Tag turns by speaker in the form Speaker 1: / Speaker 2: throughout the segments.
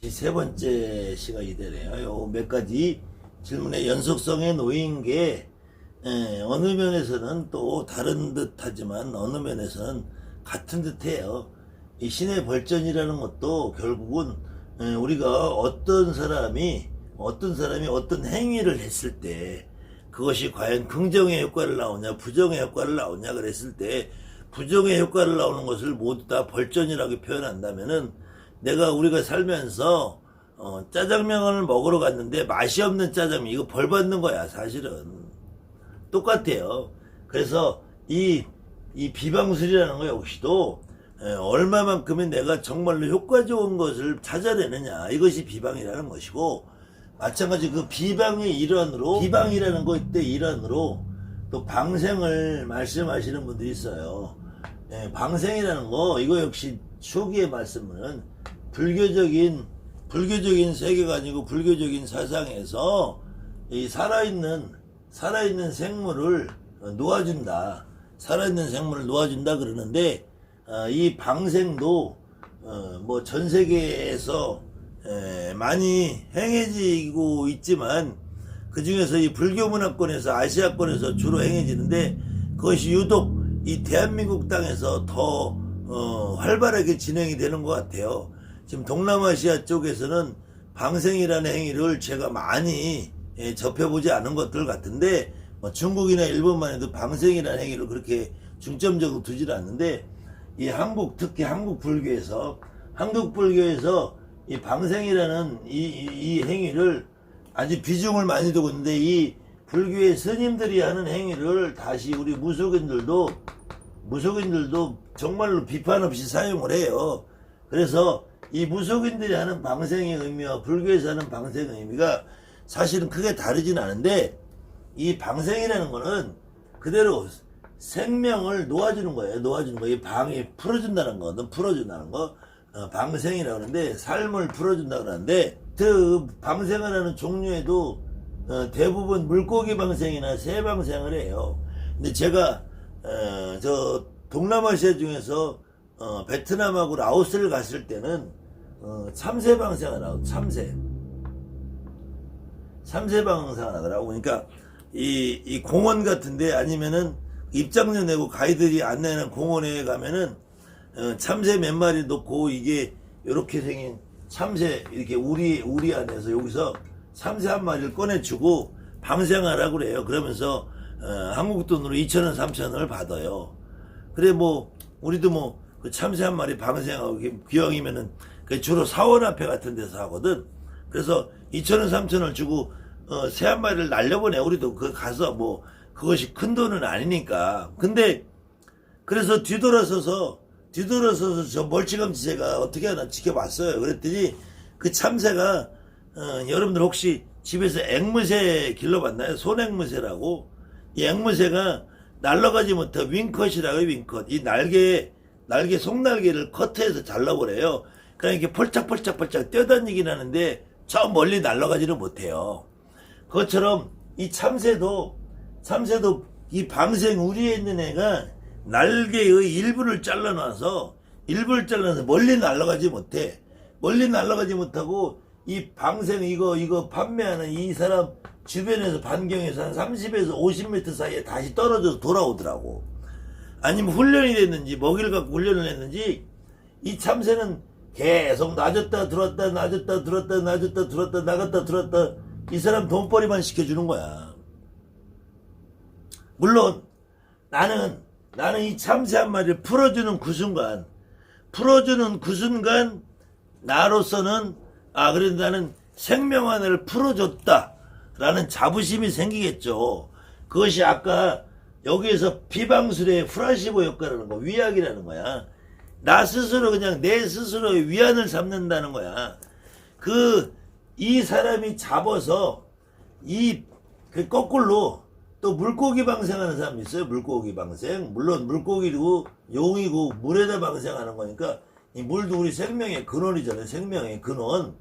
Speaker 1: 이세 번째 시간이 되네요. 요몇 가지 질문의 연속성에 놓인 게 에, 어느 면에서는 또 다른 듯하지만 어느 면에서는 같은 듯해요. 이 신의 벌전이라는 것도 결국은 에, 우리가 어떤 사람이 어떤 사람이 어떤 행위를 했을 때 그것이 과연 긍정의 효과를 나오냐 부정의 효과를 나오냐 그랬을 때 부정의 효과를 나오는 것을 모두 다 벌전이라고 표현한다면은 내가 우리가 살면서 어, 짜장면을 먹으러 갔는데 맛이 없는 짜장면 이거 벌 받는 거야 사실은 똑같아요. 그래서 이, 이 비방술이라는 거 역시도 에, 얼마만큼의 내가 정말로 효과 좋은 것을 찾아내느냐 이것이 비방이라는 것이고 마찬가지 그 비방의 일환으로 비방이라는 것의 일환으로 또 방생을 말씀하시는 분들이 있어요. 예, 방생이라는 거 이거 역시 초기의 말씀은 불교적인 불교적인 세계관이고 불교적인 사상에서 이 살아있는 살아있는 생물을 어, 놓아준다. 살아있는 생물을 놓아준다 그러는데 어, 이 방생도 어, 뭐전 세계에서 에, 많이 행해지고 있지만 그 중에서 이 불교 문화권에서 아시아권에서 주로 행해지는데 그것이 유독 이 대한민국 땅에서 더 어, 활발하게 진행이 되는 것 같아요. 지금 동남아시아 쪽에서는 방생이라는 행위를 제가 많이 예, 접해보지 않은 것들 같은데 뭐 중국이나 일본만 해도 방생이라는 행위를 그렇게 중점적으로 두질 않는데 이 한국 특히 한국 불교에서 한국 불교에서 이 방생이라는 이, 이, 이 행위를 아주 비중을 많이 두고 있는데 이 불교의 스님들이 하는 행위를 다시 우리 무속인들도 무속인들도 정말로 비판 없이 사용을 해요. 그래서 이 무속인들이 하는 방생의 의미와 불교에서 하는 방생의 의미가 사실은 크게 다르진 않은데 이 방생이라는 거는 그대로 생명을 놓아주는 거예요. 놓아주는 거. 이 방이 풀어준다는 거. 너 풀어준다는 거. 어, 방생이라고 그러는데 삶을 풀어준다 그러는데 그 방생을 하는 종류에도 어, 대부분 물고기 방생이나 새 방생을 해요. 근데 제가 어, 저 동남아시아 중에서 어, 베트남하고 라오스를 갔을 때는 어, 참새 방생을 하고 참새 참새 방생을 하더라고. 그러니까 이, 이 공원 같은데 아니면은 입장료 내고 가이드들이 안내하는 공원에 가면은 어, 참새 몇 마리 놓고 이게 이렇게 생긴 참새 이렇게 우리 우리 안에서 여기서 참새 한 마리를 꺼내주고 방생하라고 그래요. 그러면서 어, 한국 돈으로 2천 원, 3천 원을 받아요. 그래 뭐 우리도 뭐 그 참새 한 마리 방생하고 기왕이면은 그 주로 사원 앞에 같은 데서 하거든. 그래서 2천 원, 3천 원을 주고 어, 새 한 마리를 날려보내. 우리도 그 가서 뭐 그것이 큰 돈은 아니니까. 근데 그래서 뒤돌아서서 뒤돌아서서 저 멀찌감치 제가 어떻게 하나 지켜봤어요. 그랬더니 그 참새가 어, 여러분들 혹시 집에서 앵무새 길러봤나요? 손앵무새라고 이 앵무새가 날아가지 못한 윙컷이라고 해요. 윙컷 이 날개 날개 속날개를 커트해서 잘라버려요. 그러니까 이렇게 펄짝펄짝펄짝 뛰어다니긴 하는데 저 멀리 날아가지는 못해요. 그것처럼 이 참새도 참새도 이 방생 우리에 있는 애가 날개의 일부를 잘라놔서 일부를 잘라서 멀리 날아가지 못해. 멀리 날아가지 못하고 이 방생 이거 이거 판매하는 이 사람 주변에서 반경에서 한 30에서 50m 사이에 다시 떨어져서 돌아오더라고. 아니면 훈련이 됐는지 먹이를 갖고 훈련을 했는지 이 참새는 계속 낮았다 들었다 낮았다 들었다 낮았다 들었다 나갔다 들었다 이 사람 돈벌이만 시켜주는 거야. 물론 나는 나는 이 참새 한 마리를 풀어주는 그 순간 풀어주는 그 순간 나로서는 아 그래도 나는 생명 하나를 풀어줬다 라는 자부심이 생기겠죠. 그것이 아까 여기에서 비방술의 프라시보 효과라는 거 위약이라는 거야. 나 스스로 그냥 내 스스로의 위안을 삼는다는 거야. 그 이 사람이 잡아서 이 그 거꾸로 또 물고기 방생하는 사람이 있어요. 물고기 방생. 물론 물고기고 용이고 물에다 방생하는 거니까 이 물도 우리 생명의 근원이잖아요. 생명의 근원.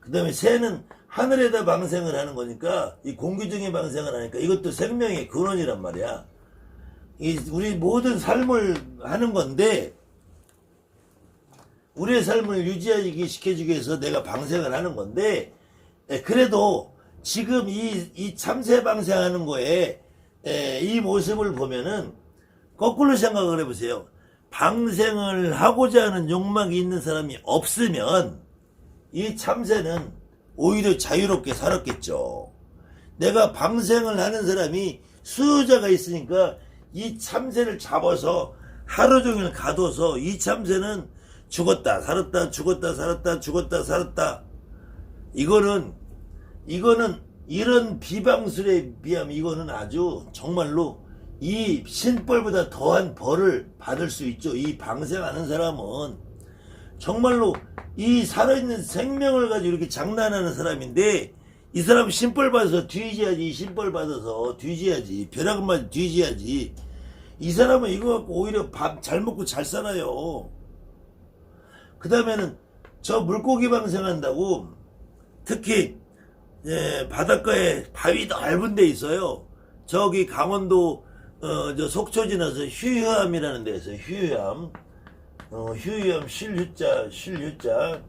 Speaker 1: 그 다음에 새는 하늘에다 방생을 하는 거니까 이 공기 중에 방생을 하니까 이것도 생명의 근원이란 말이야. 이 우리 모든 삶을 하는 건데 우리의 삶을 유지하게 시켜주기 위해서 내가 방생을 하는 건데 예, 그래도 지금 이, 이 참새 방생하는 거에 예, 이 모습을 보면은 거꾸로 생각을 해보세요. 방생을 하고자 하는 욕망이 있는 사람이 없으면 이 참새는 오히려 자유롭게 살았겠죠. 내가 방생을 하는 사람이 수요자가 있으니까 이 참새를 잡아서 하루 종일 가둬서 이 참새는 죽었다 살았다 죽었다 살았다 죽었다 살았다 이거는 이거는 이런 비방술에 비하면 이거는 아주 정말로 이 신벌보다 더한 벌을 받을 수 있죠. 이 방생하는 사람은 정말로 이 살아있는 생명을 가지고 이렇게 장난하는 사람인데 이 사람 신벌 받아서 뒤지야지 신벌 받아서 뒤지야지 맞아 뒤지야지. 이 사람은 이거 갖고 오히려 밥 잘 먹고 잘 살아요. 그 다음에는 저 물고기 방생한다고 특히 예, 바닷가에 바위 넓은 데 있어요. 저기 강원도 어, 저 속초 지나서 휴유암이라는 데 있어요. 휴유암. 어, 휴유암 실휴자 실휴자.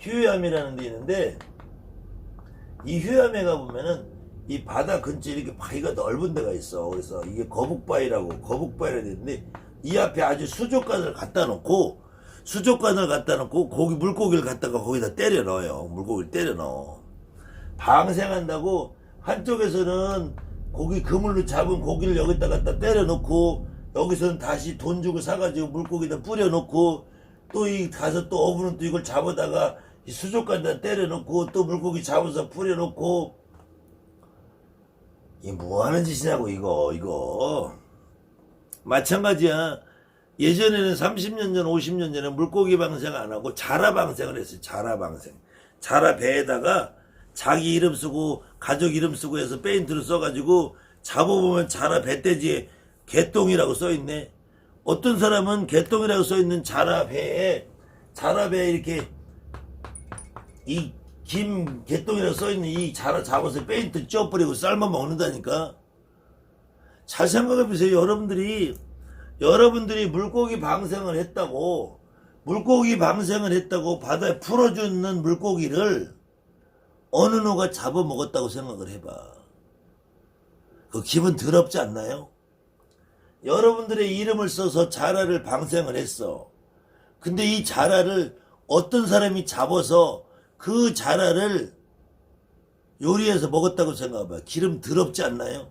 Speaker 1: 휴유암이라는 데 있는데 이 휴양에 가보면은 이 바다 근처에 이렇게 바위가 넓은 데가 있어. 그래서 이게 거북바위라고, 거북바위라 되는데 이 앞에 아주 수족관을 갖다 놓고 수족관을 갖다 놓고 고기, 물고기를 갖다가 거기다 때려 넣어요. 물고기를 때려 넣어. 방생한다고 한쪽에서는 고기 그물로 잡은 고기를 여기다 갖다 때려 놓고 여기서는 다시 돈 주고 사가지고 물고기다 뿌려 놓고 또 이 가서 또 어부는 또 이걸 잡아다가 이 수족관에다 때려 놓고 또 물고기 잡아서 뿌려 놓고. 이 뭐 하는 짓이냐고 이거 이거. 마찬가지야. 예전에는 30년 전 50년 전에 물고기 방생 안 하고 자라 방생을 했어요 자라 방생. 자라 배에다가 자기 이름 쓰고 가족 이름 쓰고 해서 페인트를 써가지고 잡아보면 자라 배돼지에 개똥이라고 써있네. 어떤 사람은 개똥이라고 써있는 자라 배에 자라 배에 이렇게 이 김 개똥이라고 써있는 이 자라 잡아서 페인트 쪄버리고 삶아 먹는다니까. 잘 생각해보세요. 여러분들이, 여러분들이 물고기 방생을 했다고, 물고기 방생을 했다고 바다에 풀어주는 물고기를 어느 누가 잡아먹었다고 생각을 해봐. 그 기분 더럽지 않나요? 여러분들의 이름을 써서 자라를 방생을 했어. 근데 이 자라를 어떤 사람이 잡아서 그 자라를 요리해서 먹었다고 생각해봐. 기름 더럽지 않나요?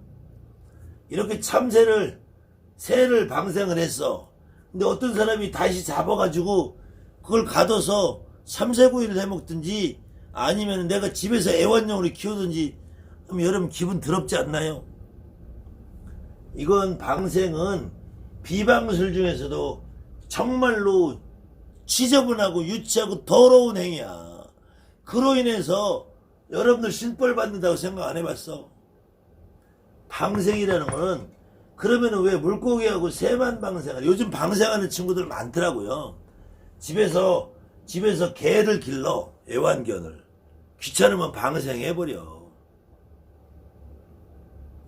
Speaker 1: 이렇게 참새를, 새를 방생을 했어. 근데 어떤 사람이 다시 잡아가지고 그걸 가둬서 참새구이를 해 먹든지 아니면 내가 집에서 애완용으로 키우든지 그럼 여러분 기분 더럽지 않나요? 이건 방생은 비방술 중에서도 정말로 지저분하고 유치하고 더러운 행위야. 그로 인해서 여러분들 신벌 받는다고 생각 안 해봤어? 방생이라는 거는 그러면 왜 물고기하고 새만 방생을 요즘 방생하는 친구들 많더라고요. 집에서 집에서 개를 길러 애완견을 귀찮으면 방생해버려.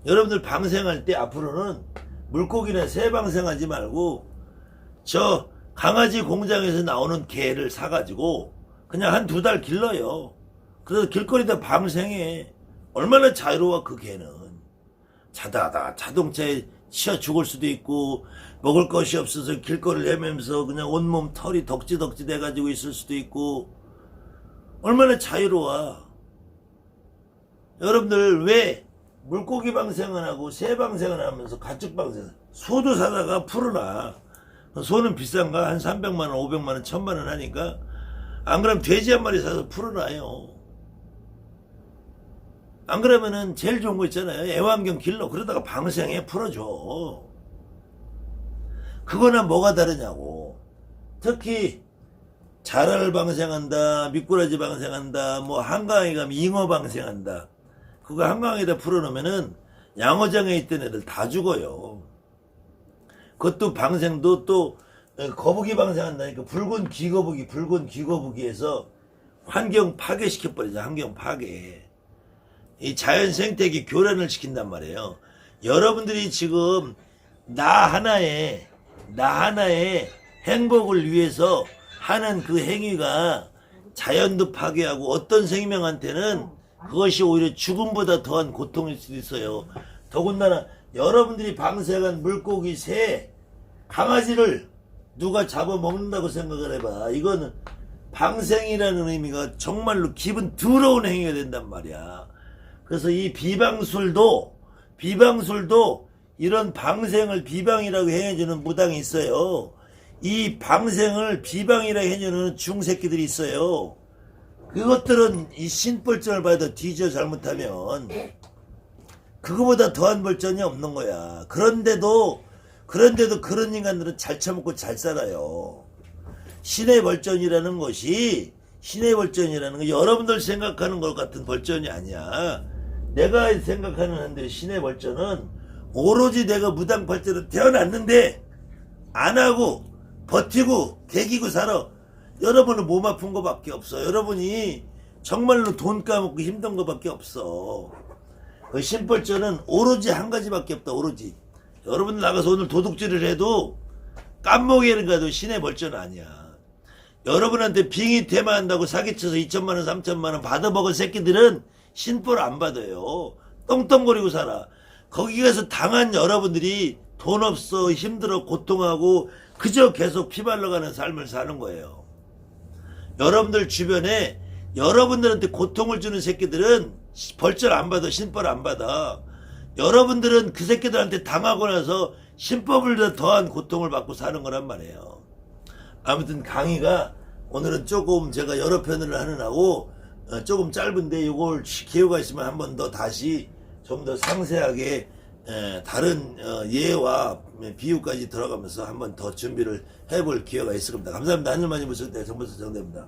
Speaker 1: 여러분들 방생할 때 앞으로는 물고기나 새 방생하지 말고 저 강아지 공장에서 나오는 개를 사가지고 그냥 한 두 달 길러요. 그래서 길거리다 방생해. 얼마나 자유로워 그 개는. 자다가 자동차에 치여 죽을 수도 있고 먹을 것이 없어서 길거리를 헤매면서 그냥 온몸 털이 덕지덕지 돼가지고 있을 수도 있고 얼마나 자유로워. 여러분들 왜 물고기 방생을 하고 새 방생을 하면서 가축 방생 소도 사다가 풀어놔. 소는 비싼가? 한 300만원, 500만원, 1000만원 하니까 안 그러면 돼지 한 마리 사서 풀어놔요. 안 그러면은 제일 좋은 거 있잖아요. 애완견 길러. 그러다가 방생해 풀어줘. 그거나 뭐가 다르냐고. 특히 자라를 방생한다, 미꾸라지 방생한다, 뭐 한강에 가면 잉어 방생한다. 그거 한강에다 풀어놓으면은 양어장에 있던 애들 다 죽어요. 그것도 방생도 또 어, 거북이 방생한다니까 붉은 귀거북이 붉은 귀거북이에서 환경 파괴시켜 버리죠 환경 파괴 이 자연 생태계 교란을 시킨단 말이에요 여러분들이 지금 나 하나의 나 하나의 행복을 위해서 하는 그 행위가 자연도 파괴하고 어떤 생명한테는 그것이 오히려 죽음보다 더한 고통일 수도 있어요. 더군다나 여러분들이 방생한 물고기, 새, 강아지를 누가 잡아먹는다고 생각을 해봐. 이거는 방생이라는 의미가 정말로 기분 더러운 행위가 된단 말이야. 그래서 이 비방술도, 비방술도 이런 방생을 비방이라고 해주는 무당이 있어요. 이 방생을 비방이라 해주는 중새끼들이 있어요. 그것들은 이 신벌전을 받아 뒤져 잘못하면 그거보다 더한 벌전이 없는 거야. 그런데도 그런데도 그런 인간들은 잘 처먹고 잘 살아요. 신의 벌전이라는 것이 신의 벌전이라는 거 여러분들 생각하는 것 같은 벌전이 아니야. 내가 생각하는 한대로 신의 벌전은 오로지 내가 무당팔자로 태어났는데 안 하고 버티고 개기고 살아. 여러분은 몸 아픈 거밖에 없어. 여러분이 정말로 돈 까먹고 힘든 거밖에 없어. 그 신벌전은 오로지 한 가지밖에 없다. 오로지. 여러분 나가서 오늘 도둑질을 해도 깜목이는 가도 신의 벌전 아니야. 여러분한테 빙의 테마한다고 사기쳐서 2천만 원, 3천만 원 받아먹은 새끼들은 신벌 안 받아요. 똥똥거리고 살아. 거기 가서 당한 여러분들이 돈 없어, 힘들어, 고통하고 그저 계속 피말러가는 삶을 사는 거예요. 여러분들 주변에 여러분들한테 고통을 주는 새끼들은 벌절 안 받아, 신벌 안 받아. 여러분들은 그 새끼들한테 당하고 나서 신법을 더한 고통을 받고 사는 거란 말이에요. 아무튼 강의가 오늘은 조금 제가 여러 편을 하느라고 어, 조금 짧은데 이걸 기회가 있으면 한 번 더 다시 좀 더 상세하게 에, 다른 어, 예와 비유까지 들어가면서 한 번 더 준비를 해볼 기회가 있을 겁니다. 감사합니다. 하늘 많이 보실 때 정보서 정대입니다.